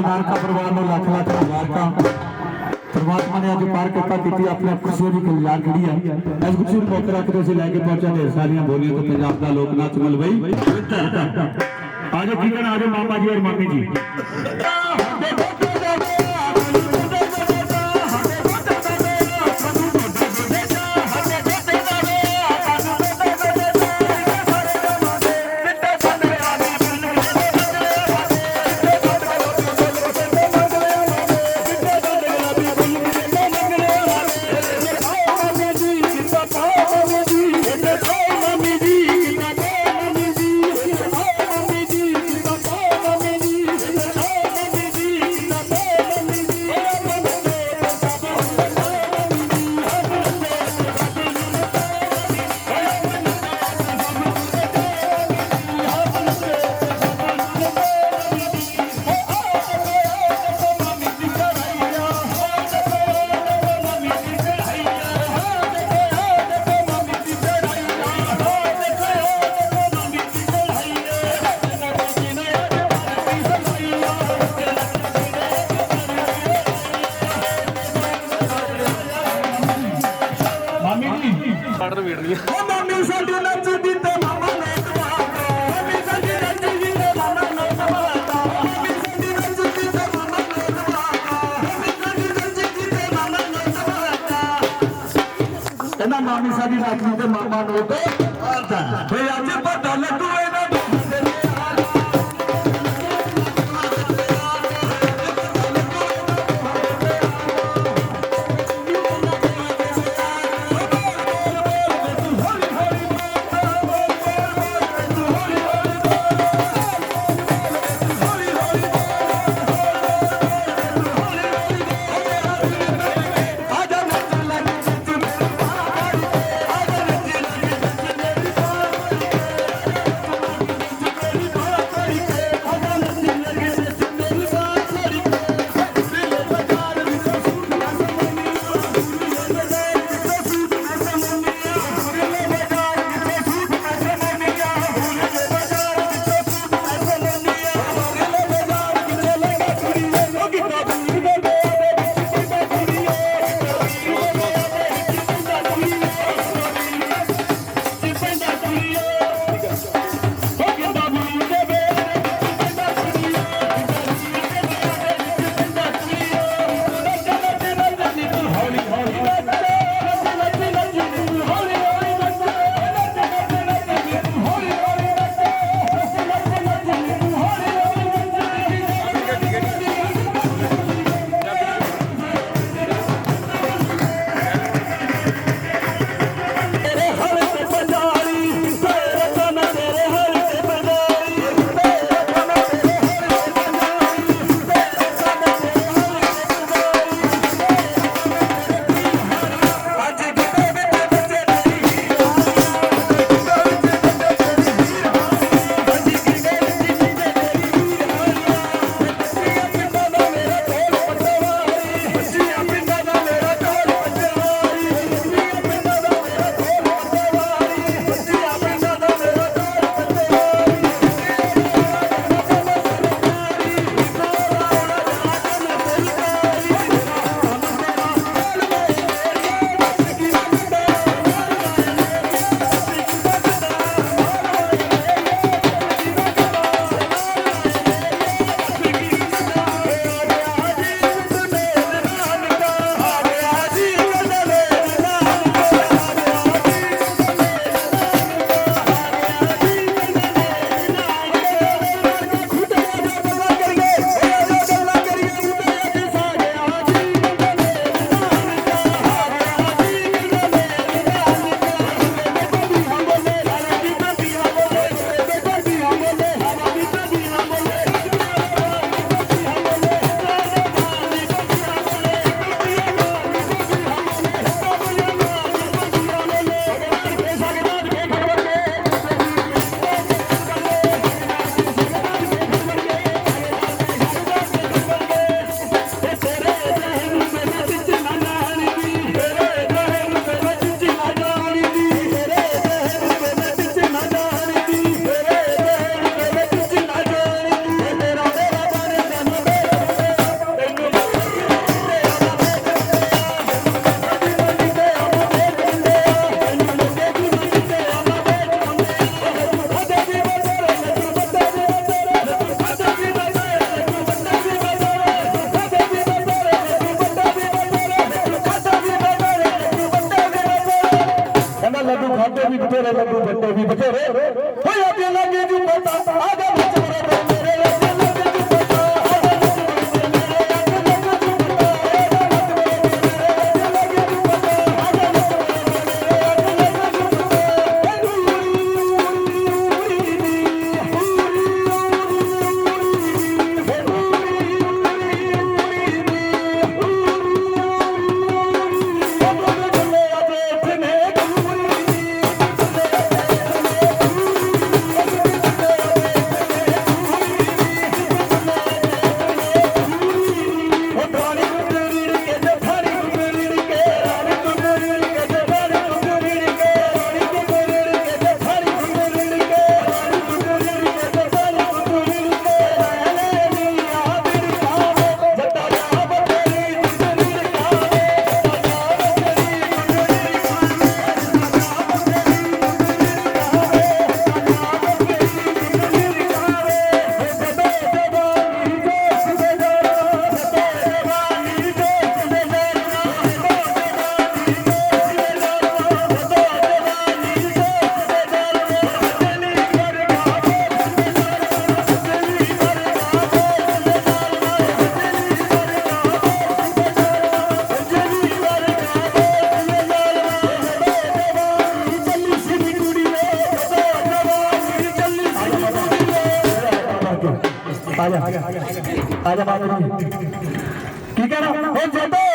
ਸਾਡੇ ਨਾਨਕਾ ਪਰਿਵਾਰ ਨੂੰ ਲੱਖ ਲੱਖ ਮੁਬਾਰਕਾਂ। ਪਰਮਾਤਮਾ ਨੇ ਅੱਜ ਪਾਰ ਕਿਰਪਾ ਕੀਤੀ, ਆਪਣੇ ਖੁਸ਼ੀਆਂ ਦੀ ਕਲਿਆਣ ਜਿਹੜੀ ਆ। ਇਸ ਖੁਸ਼ੀ ਨੂੰ ਪਹੁੰਚ ਰੱਖ ਕੇ ਅਸੀਂ ਲੈ ਕੇ ਪਹੁੰਚੇ ਸਾਰੀਆਂ ਬੋਲੀਆਂ ਤੋਂ ਪੰਜਾਬ ਦਾ ਲੋਕ ਨਾਚ ਮਲਵਈ ਆਜੋ ਕਿਹਨਾਂ ਆਜੋ ਮਾਮਾ ਜੀ ਔਰ ਮਾਮੀ ਜੀ? ਜੀ ਆਰਡਰ ਵੇੜ ਲਈ ਓ ਮਾਮੀ ਸਾਡੀ ਨੱਚਦੀ ਤੇ ਮਾਮਾ ਨੇ ਕਮਾਤਾ ਮਾਮੀ ਸਾਡੀ ਨੱਚਦੀ ਤੇ ਮਾਮਾ ਨੇ ਕਮਾਤਾ ਮਾਮੀ ਸਾਡੀ ਨੱਚਦੀ ਤੇ ਮਾਮਾ ਨੇ ਕਮਾਤਾ ਮਾਮੀ ਸਾਡੀ ਨੱਚਦੀ ਤੇ ਮਾਮਾ ਨੇ ਕਮਾਤਾ ਕਹਿੰਦਾ, ਮਾਮੀ ਸਾਡੀ ਨੱਚਦੀ ਤੇ ਮਾਮਾ ਨੂੰ ਤੇ ਆਤਾ ਵੇ ਅੱਜ ਲੱਡੂ ਖਾਦੇ ਵੀ, ਬਥੇਰੇ ਲੱਡੂ ਵੰਡੇ ਵੀ, ਬਥੇਰੇ। ਹੋਇਆ ਤੇ ਲੱਗੇ ਜੂ ਪਤਾ ਆ ਜਾ। ਆ ਜਾ ਆ ਜਾ ਬਾਜੂ ਕੀ ਕਹਿ ਹੋ ਜੱਟੋ